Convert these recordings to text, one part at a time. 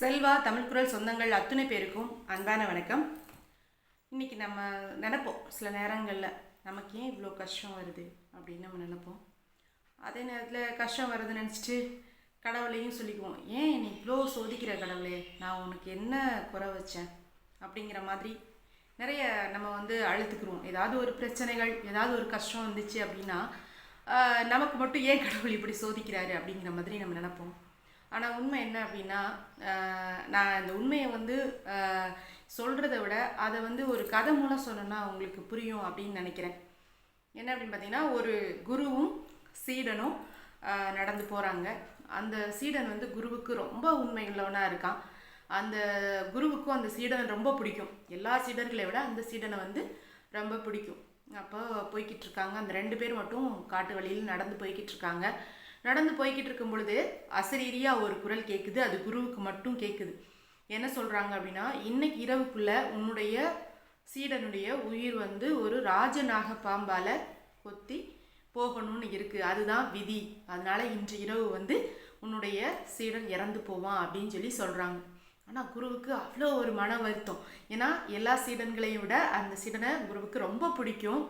செல்வா தமிழ் குரல் சொந்தங்கள் அத்துணை பேருக்கும் அன்பான வணக்கம். இன்னைக்கு நம்ம நினப்போம் சில நேரங்களில் நமக்கு ஏன் இவ்வளோ கஷ்டம் வருது அப்படின்னு நம்ம நினப்போம். அதே நேரத்தில் கஷ்டம் வருதுன்னு நினச்சிட்டு கடவுளையும் சொல்லிக்குவோம் ஏன் என்னை இவ்வளோ சோதிக்கிற கடவுளே? நான் உனக்கு என்ன குறை வச்சேன்? அப்படிங்கிற மாதிரி நிறைய நம்ம வந்து அழுத்துக்குருவோம். ஏதாவது ஒரு பிரச்சனைகள் ஏதாவது ஒரு கஷ்டம் வந்துச்சு அப்படின்னா நமக்கு மட்டும் ஏன் கடவுள் இப்படி சோதிக்கிறாரு அப்படிங்கிற மாதிரி நம்ம நினப்போம். ஆனால் உண்மை என்ன அப்படின்னா நான் இந்த உண்மையை வந்து சொல்கிறத விட அதை வந்து ஒரு கதை மூலம் சொன்னோன்னா அவங்களுக்கு புரியும் அப்படின்னு நினைக்கிறேன். என்ன அப்படின்னு பார்த்தீங்கன்னா ஒரு குருவும் சீடனும் நடந்து போகிறாங்க அந்த சீடன் வந்து குருவுக்கு ரொம்ப உண்மை உள்ளவனாக இருக்கான். அந்த குருவுக்கும் அந்த சீடனை ரொம்ப பிடிக்கும். எல்லா சீடர்களை விட அந்த சீடனை வந்து ரொம்ப பிடிக்கும். அப்போ போய்கிட்டு இருக்காங்க. அந்த ரெண்டு பேர் மட்டும் காட்டு வழியில் நடந்து போய்கிட்டு இருக்காங்க. நடந்து போய்கிட்டு இருக்கும் பொழுது அசரீரியாக ஒரு குரல் கேட்குது அது குருவுக்கு மட்டும் கேட்குது என்ன சொல்கிறாங்க அப்படின்னா இன்னைக்கு இரவுக்குள்ள உன்னுடைய சீடனுடைய உயிர் வந்து ஒரு ராஜநாக பாம்பால் கொத்தி போகணும்னு இருக்குது அதுதான் விதி. அதனால் இன்று இரவு வந்து உன்னுடைய சீடன் இறந்து போவான் அப்படின்னு சொல்லி சொல்கிறாங்க ஆனால் குருவுக்கு அவ்வளோ ஒரு மன வருத்தம். ஏன்னா எல்லா சீடன்களையும் விட அந்த சீடனை குருவுக்கு ரொம்ப பிடிக்கும்.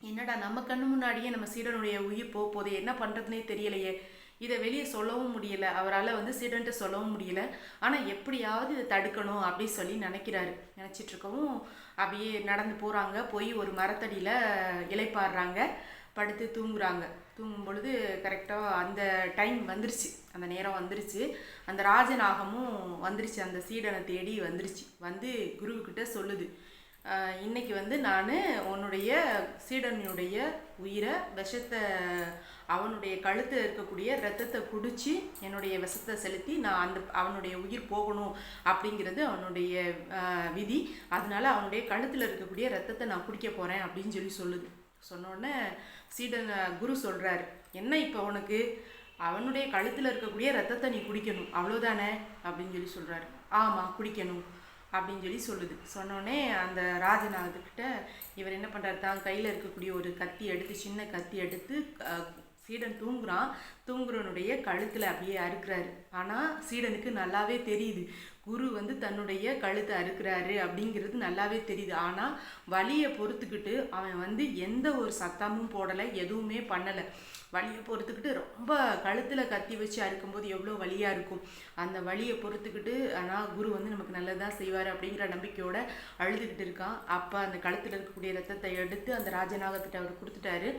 என்னடா நம்ம கண்ணு முன்னாடியே நம்ம சீடனுடைய உயிர் போக போதே என்ன பண்ணுறதுனே தெரியலையே. இதை வெளியே சொல்லவும் முடியல. அவரால் வந்து சீடன்ட்டு சொல்லவும் முடியல. ஆனால் எப்படியாவது இதை தடுக்கணும் அப்படின்னு சொல்லி நினைக்கிறாரு. நினச்சிட்டு இருக்கவும் அப்படியே நடந்து போகிறாங்க போய் ஒரு மரத்தடியில் இலைப்பாடுறாங்க. படுத்து தூங்குறாங்க. தூங்கும் பொழுது கரெக்டாக அந்த டைம் வந்துருச்சு. அந்த நேரம் வந்துருச்சு. அந்த ராஜநாகமும் வந்துருச்சு. அந்த சீடனை தேடி வந்துருச்சு. வந்து குருவுக்கிட்ட சொல்லுது. இன்னைக்கு வந்து நான் உன்னுடைய சீடனுடைய உயிரை விஷத்தை அவனுடைய கழுத்தில் இருக்கக்கூடிய ரத்தத்தை குடித்து என்னுடைய விஷத்தை செலுத்தி நான் அந்த அவனுடைய உயிர் போகணும் அப்படிங்கிறது அவனுடைய விதி. அதனால அவனுடைய கழுத்தில் இருக்கக்கூடிய ரத்தத்தை நான் குடிக்க போகிறேன் அப்படின்னு சொல்லி சொல்லுது. சொன்னோடனே சீடன் குரு சொல்கிறாரு என்ன இப்போ உனக்கு? அவனுடைய கழுத்தில் இருக்கக்கூடிய ரத்தத்தை நீ குடிக்கணும். அவ்வளோதானே அப்படின்னு சொல்லி சொல்கிறாரு ஆமாம் குடிக்கணும். அப்படின்னு சொல்லி சொல்லுது. சொன்னோடனே அந்த ராஜநாதர்கிட்ட இவர் என்ன பண்ணுறாரு தான் கையில் இருக்கக்கூடிய ஒரு கத்தி எடுத்து சின்ன கத்தி எடுத்து சீடன் தூங்குறான். தூங்குறவனுடைய கழுத்தில் அப்படியே அறுக்கிறாரு. ஆனால் சீடனுக்கு நல்லாவே தெரியுது. குரு வந்து தன்னுடைய கழுத்தை அறுக்கிறாரு அப்படிங்கிறது நல்லாவே தெரியுது. ஆனால் வலியை பொறுத்துக்கிட்டு அவன் வந்து எந்த ஒரு சத்தமும் போடலை எதுவுமே பண்ணலை. வலியை பொறுத்துக்கிட்டு ரொம்ப கழுத்தில் கத்தி வச்சு அறுக்கும்போது எவ்வளோ வலியாக இருக்கும். அந்த வலியை பொறுத்துக்கிட்டு ஆனால் குரு வந்து நமக்கு நல்லதாக செய்வார் அப்படிங்கிற நம்பிக்கையோட அழுதுகிட்டு இருக்கான். அப்போ அந்த கழுத்தில் இருக்கக்கூடிய ரத்தத்தை எடுத்து அந்த ராஜநாகத்திட்ட அவர் கொடுத்துட்டாரு.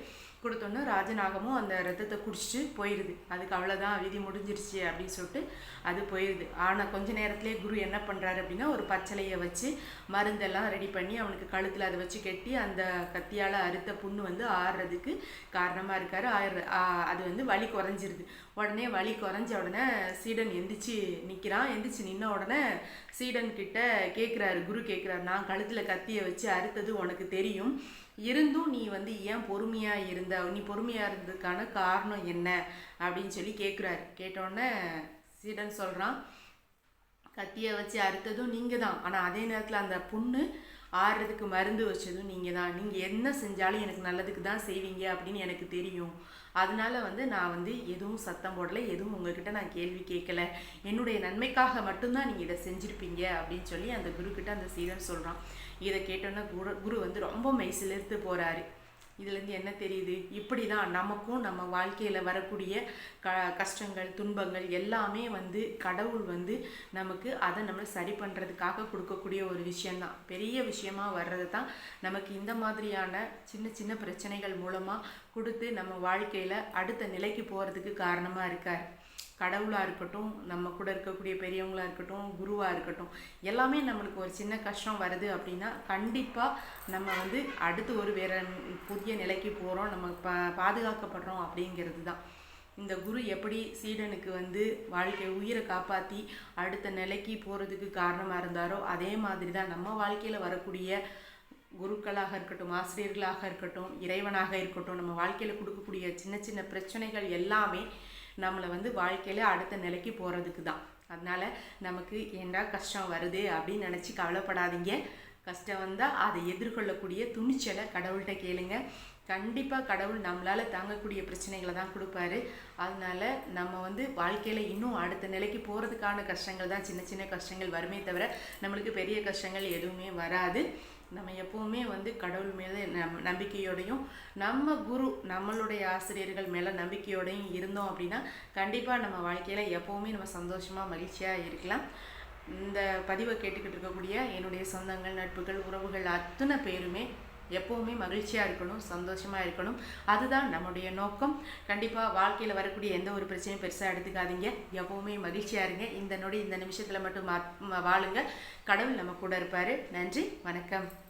கொடுத்தோன்னே ராஜநாகமும் அந்த ரத்தத்தை குடிச்சிட்டு போயிடுது அதுக்கு அவ்வளோதான் விதி முடிஞ்சிருச்சு அப்படின்னு சொல்லிட்டு அது போயிடுது ஆனால் கொஞ்ச நேரத்திலே குரு என்ன பண்ணுறாரு அப்படின்னா ஒரு பச்சலையை வச்சு மருந்தெல்லாம் ரெடி பண்ணி அவனுக்கு கழுத்தில் அதை வச்சு கட்டி அந்த கத்தியால் அறுத்த புண்ணு வந்து ஆறுறதுக்கு காரணமாக இருக்கார். ஆறு அது வந்து வலி குறைஞ்சிருது. உடனே வலி குறைஞ்ச உடனே சீடன் எந்திரிச்சு நிற்கிறான் எந்திரிச்சு நின்ன உடனே சீடன் கிட்ட கேட்குறாரு குரு கேட்குறாரு நான் கழுத்தில் கத்தியை வச்சு அறுத்தது உனக்கு தெரியும். இருந்தும் நீ வந்து ஏன் பொறுமையாக இருந்த இந்த நீ பொறுமையாக இருந்ததுக்கான காரணம் என்ன அப்படின்னு சொல்லி கேட்குறாரு கேட்டோடனே சீடன் சொல்கிறான் கத்தியை வச்சு அறுத்ததும் நீங்கள் தான் ஆனால் அதே நேரத்தில் அந்த புண்ணு ஆறுறதுக்கு மருந்து வச்சதும் நீங்கள் தான் நீங்கள் என்ன செஞ்சாலும் எனக்கு நல்லதுக்கு தான் செய்வீங்க அப்படின்னு எனக்கு தெரியும். அதனால வந்து நான் வந்து எதுவும் சத்தம் போடலை எதுவும் உங்ககிட்ட நான் கேள்வி கேட்கல என்னுடைய நன்மைக்காக மட்டும்தான் நீங்கள் இதை செஞ்சுருப்பீங்க அப்படின்னு சொல்லி அந்த குருக்கிட்ட அந்த சீடன் சொல்கிறான் இதை கேட்டோன்னே குரு குரு வந்து ரொம்ப மெய்சிலிர்த்து போகிறாரு இதுலேருந்து என்ன தெரியுது? இப்படி தான் நமக்கும் நம்ம வாழ்க்கையில் வரக்கூடிய க கஷ்டங்கள் துன்பங்கள் எல்லாமே வந்து கடவுள் வந்து நமக்கு அதை நம்ம சரி பண்ணுறதுக்காக கொடுக்கக்கூடிய ஒரு விஷயந்தான் பெரிய விஷயமா வர்றது தான் நமக்கு இந்த மாதிரியான சின்ன சின்ன பிரச்சனைகள் மூலமாக கொடுத்து நம்ம வாழ்க்கையில் அடுத்த நிலைக்கு போகிறதுக்கு காரணமாக இருக்கார். கடவுளாக இருக்கட்டும் நம்ம கூட இருக்கக்கூடிய பெரியவங்களாக இருக்கட்டும் குருவாக இருக்கட்டும் எல்லாமே நம்மளுக்கு ஒரு சின்ன கஷ்டம் வருது அப்படின்னா கண்டிப்பாக நம்ம வந்து அடுத்து ஒரு வேற புதிய நிலைக்கு போகிறோம் நம்ம பா பாதுகாக்கப்படுறோம் அப்படிங்கிறது தான் இந்த குரு எப்படி சீடனுக்கு வந்து வாழ்க்கை உயிரை காப்பாற்றி அடுத்த நிலைக்கு போகிறதுக்கு காரணமாக இருந்தாரோ அதே மாதிரி தான் நம்ம வாழ்க்கையில் வரக்கூடிய குருக்களாக இருக்கட்டும் ஆசிரியர்களாக இருக்கட்டும் இறைவனாக இருக்கட்டும் நம்ம வாழ்க்கையில் கொடுக்கக்கூடிய சின்ன சின்ன பிரச்சனைகள் எல்லாமே நம்மளை வந்து வாழ்க்கையில் அடுத்த நிலைக்கு போகிறதுக்கு தான். அதனால் நமக்கு ஏண்டா கஷ்டம் வருது அப்படின்னு நினச்சி கவலைப்படாதீங்க. கஷ்டம் வந்தால் அதை எதிர்கொள்ளக்கூடிய துணிச்சலை கடவுள்கிட்ட கேளுங்க. கண்டிப்பாக கடவுள் நம்மளால் தாங்கக்கூடிய பிரச்சனைகளை தான் கொடுப்பாரு. அதனால நம்ம வந்து வாழ்க்கையில் இன்னும் அடுத்த நிலைக்கு போகிறதுக்கான கஷ்டங்கள் தான் சின்ன சின்ன கஷ்டங்கள் வருமே தவிர நம்மளுக்கு பெரிய கஷ்டங்கள் எதுவுமே வராது. நம்ம எப்போவுமே வந்து கடவுள் மேலே நம் நம்பிக்கையோடையும் நம்ம குரு நம்மளுடைய ஆசிரியர்கள் மேலே நம்பிக்கையோடையும் இருந்தோம் அப்படின்னா கண்டிப்பாக நம்ம வாழ்க்கையில் எப்போவுமே நம்ம சந்தோஷமாக மகிழ்ச்சியாக இருக்கலாம். இந்த பதிவை கேட்டுக்கிட்டு இருக்கக்கூடிய என்னுடைய சொந்தங்கள் நட்புகள் உறவுகள் அத்தனை பேருமே எப்போவுமே மகிழ்ச்சியாக இருக்கணும் சந்தோஷமாக இருக்கணும். அதுதான் நம்முடைய நோக்கம். கண்டிப்பாக வாழ்க்கையில் வரக்கூடிய எந்த ஒரு பிரச்சனையும் பெருசாக எடுத்துக்காதீங்க. எப்போவுமே மகிழ்ச்சியாக இருங்க. இந்த நொடி இந்த நிமிஷத்தில் மட்டும் வாழுங்க. கடவுள் நம்ம கூட இருப்பார். நன்றி வணக்கம்.